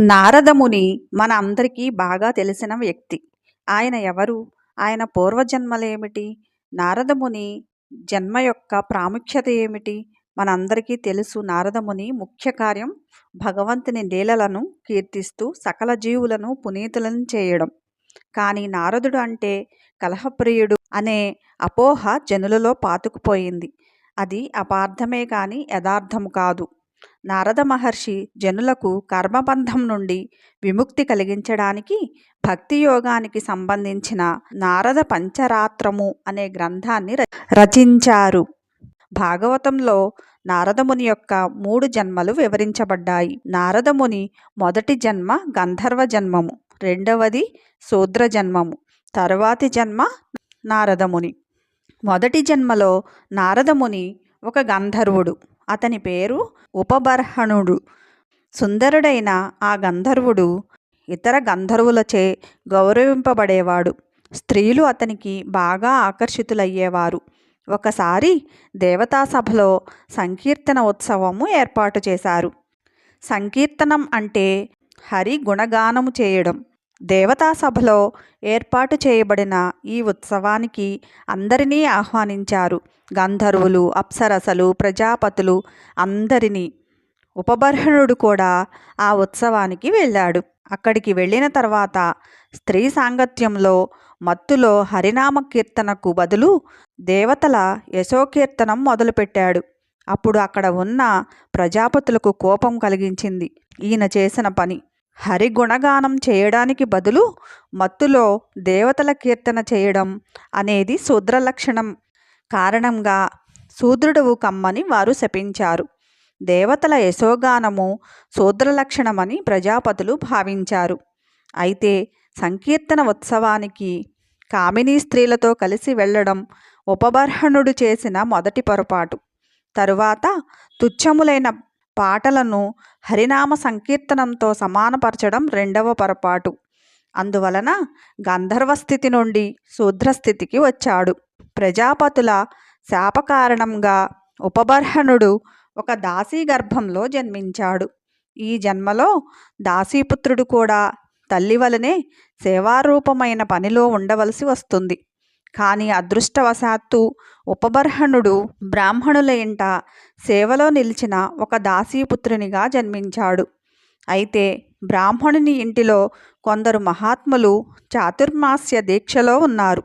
నారదముని మన అందరికీ బాగా తెలిసిన వ్యక్తి. ఆయన ఎవరు? ఆయన పూర్వజన్మలేమిటి? నారదముని జన్మ యొక్క ప్రాముఖ్యత ఏమిటి? మనందరికీ తెలుసు నారదముని ముఖ్య కార్యం భగవంతుని లీలలను కీర్తిస్తూ సకల జీవులను పునీతులను చేయడం. కానీ నారదుడు అంటే కలహప్రియుడు అనే అపోహ జనులలో పాతుకుపోయింది. అది అపార్థమే కానీ యథార్థము కాదు. నారద మహర్షి జనులకు కర్మబంధం నుండి విముక్తి కలిగించడానికి భక్తి యోగానికి సంబంధించిన నారద పంచరాత్రము అనే గ్రంథాన్ని ర- రచించారు. భాగవతంలో నారదముని యొక్క మూడు జన్మలు వివరించబడ్డాయి. నారదముని మొదటి జన్మ గంధర్వ జన్మము రెండవది శూద్ర జన్మము తరువాతి జన్మ నారదముని మొదటి జన్మలో నారదముని ఒక గంధర్వుడు. అతని పేరు ఉపబర్హణుడు. సుందరుడైన ఆ గంధర్వుడు ఇతర గంధర్వులచే గౌరవింపబడేవాడు. స్త్రీలు అతనికి బాగా ఆకర్షితులయ్యేవారు. ఒకసారి దేవతా సభలో సంకీర్తన ఉత్సవము ఏర్పాటు చేశారు. సంకీర్తనం అంటే హరి గుణగానము చేయడం. దేవతా సభలో ఏర్పాటు చేయబడిన ఈ ఉత్సవానికి అందరినీ ఆహ్వానించారు. గంధర్వులు అప్సరసలు ప్రజాపతులు అందరినీ. ఉపబర్హణుడు కూడా ఆ ఉత్సవానికి వెళ్ళాడు. అక్కడికి వెళ్ళిన తర్వాత స్త్రీ సాంగత్యంలో మత్తులో హరినామ కీర్తనకు బదులు దేవతల యశోకీర్తనం మొదలుపెట్టాడు. అప్పుడు అక్కడ ఉన్న ప్రజాపతులకు కోపం కలిగించింది. ఈయన చేసిన పని హరి గుణగానం చేయడానికి బదులు మత్తులో దేవతల కీర్తన చేయడం అనేది శూద్ర లక్షణం. కారణంగా శూద్రుడువు కమ్మని వారు శపించారు. దేవతల యశోగానము శూద్ర లక్షణమని ప్రజాపతులు భావించారు. అయితే సంకీర్తన ఉత్సవానికి కామినీ స్త్రీలతో కలిసి వెళ్ళడం ఉపబర్హణుడు చేసిన మొదటి పొరపాటు. తరువాత తుచ్చములైన పాటలను హరినామ సంకీర్తనంతో సమానపరచడం రెండవ పొరపాటు. అందువలన గంధర్వ స్థితి నుండి శూద్రస్థితికి వచ్చాడు. ప్రజాపతుల శాపకారణంగా ఉపబర్హణుడు ఒక దాసీ గర్భంలో జన్మించాడు. ఈ జన్మలో దాసీపుత్రుడు కూడా తల్లి వలనే సేవారూపమైన పనిలో ఉండవలసి వస్తుంది. కానీ అదృష్టవశాత్తు ఉపబర్హణుడు బ్రాహ్మణుల ఇంట సేవలో నిలిచిన ఒక దాసీపుత్రునిగా జన్మించాడు. అయితే బ్రాహ్మణుని ఇంటిలో కొందరు మహాత్ములు చాతుర్మాస్య దీక్షలో ఉన్నారు.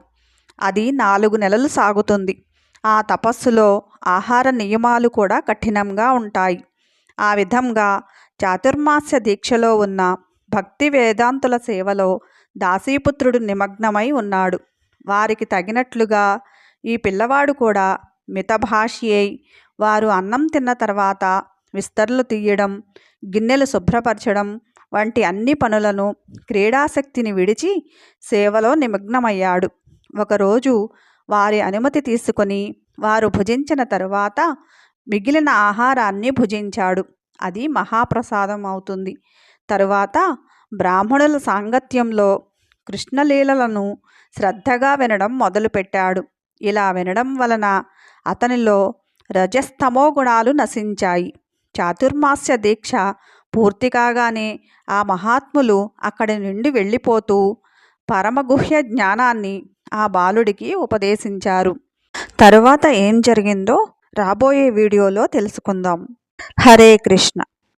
అది నాలుగు నెలలు సాగుతుంది. ఆ తపస్సులో ఆహార నియమాలు కూడా కఠినంగా ఉంటాయి. ఆ విధంగా చాతుర్మాస్య దీక్షలో ఉన్న భక్తి వేదాంతుల సేవలో దాసీపుత్రుడు నిమగ్నమై ఉన్నాడు. వారికి తగినట్లుగా ఈ పిల్లవాడు కూడా మితభాషి అయి వారు అన్నం తిన్న తర్వాత విస్తర్లు తీయడం గిన్నెలు శుభ్రపరచడం వంటి అన్ని పనులను క్రీడాశక్తిని విడిచి సేవలో నిమగ్నమయ్యాడు. ఒకరోజు వారి అనుమతి తీసుకొని వారు భుజించిన తరువాత మిగిలిన ఆహారాన్ని భుజించాడు. అది మహాప్రసాదం అవుతుంది. తరువాత బ్రాహ్మణుల సాంగత్యంలో కృష్ణలీలలను శ్రద్ధగా వినడం మొదలుపెట్టాడు. ఇలా వినడం వలన అతనిలో రజస్తమో గుణాలు నశించాయి. చాతుర్మాస్య దీక్ష పూర్తి కాగానే ఆ మహాత్ములు అక్కడి నుండి వెళ్ళిపోతూ పరమగుహ్య జ్ఞానాన్ని ఆ బాలుడికి ఉపదేశించారు. తరువాత ఏం జరిగిందో రాబోయే వీడియోలో తెలుసుకుందాం. హరే కృష్ణ.